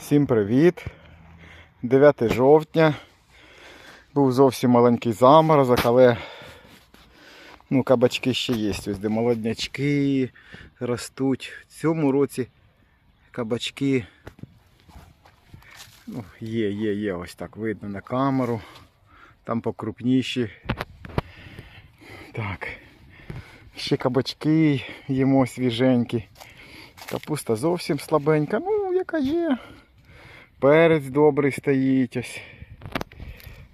Всім привіт! 9 жовтня. Був зовсім маленький заморозок, але ну, кабачки ще є. Ось де молоднячки ростуть. В цьому році кабачки ну, є, є, є, ось так видно на камеру. Там покрупніші. Так. Ще кабачки їмо свіженькі. Капуста зовсім слабенька, ну яка є. Перець добрий стоїть ось.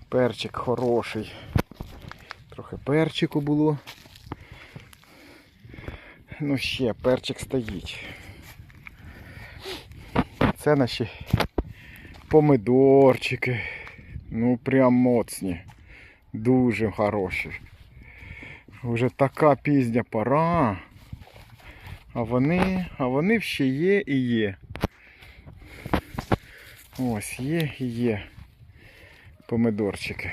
Перчик хороший. Трохи перчику було. Ну ще перчик стоїть. Це наші помидорчики. Ну прям моцні. Дуже хороші. Вже така пізня пора. А вони, а вони ще є і є. Ось є і є помидорчики.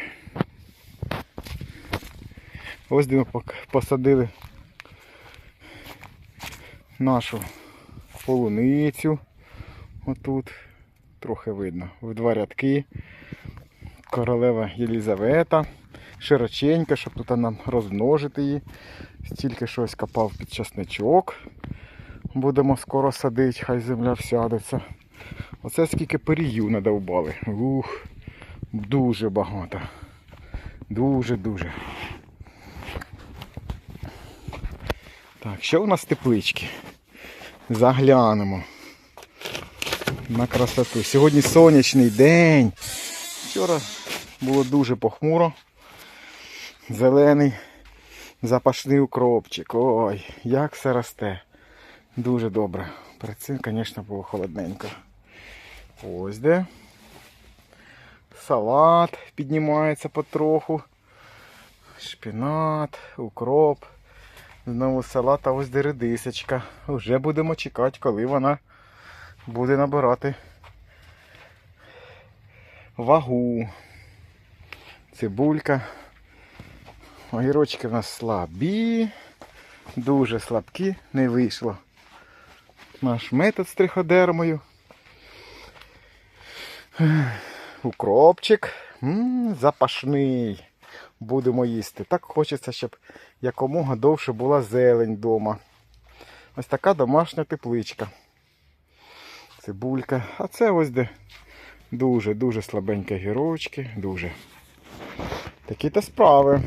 Ось де ми посадили нашу полуницю. Отут. Трохи видно. В два рядки. Королева Єлізавета. Широченька, щоб тут нам розмножити її. Стільки щось копав під часничок. Будемо скоро садити, хай земля всядеться. Оце скільки перію надовбали. Ух, дуже багато. Дуже-дуже. Так, що у нас теплички? Заглянемо. На красоту. Сьогодні сонячний день. Вчора було дуже похмуро. Зелений запашний укропчик. Ой, як все росте. Дуже добре. Перед цим, звісно, було холодненько. Ось де. Салат піднімається потроху. Шпінат, укроп. Знову салат, а ось де редисочка. Вже будемо чекати, коли вона буде набирати вагу. Цибулька. Огірочки в нас слабі. Дуже слабкі, не вийшло. Наш метод з триходермою. Укропчик. М, запашний. Будемо їсти. Так хочеться, щоб якомога довше була зелень вдома. Ось така домашня тепличка. Цибулька. А це ось де дуже-дуже слабенькі гірочки. Дуже. Такі то справи.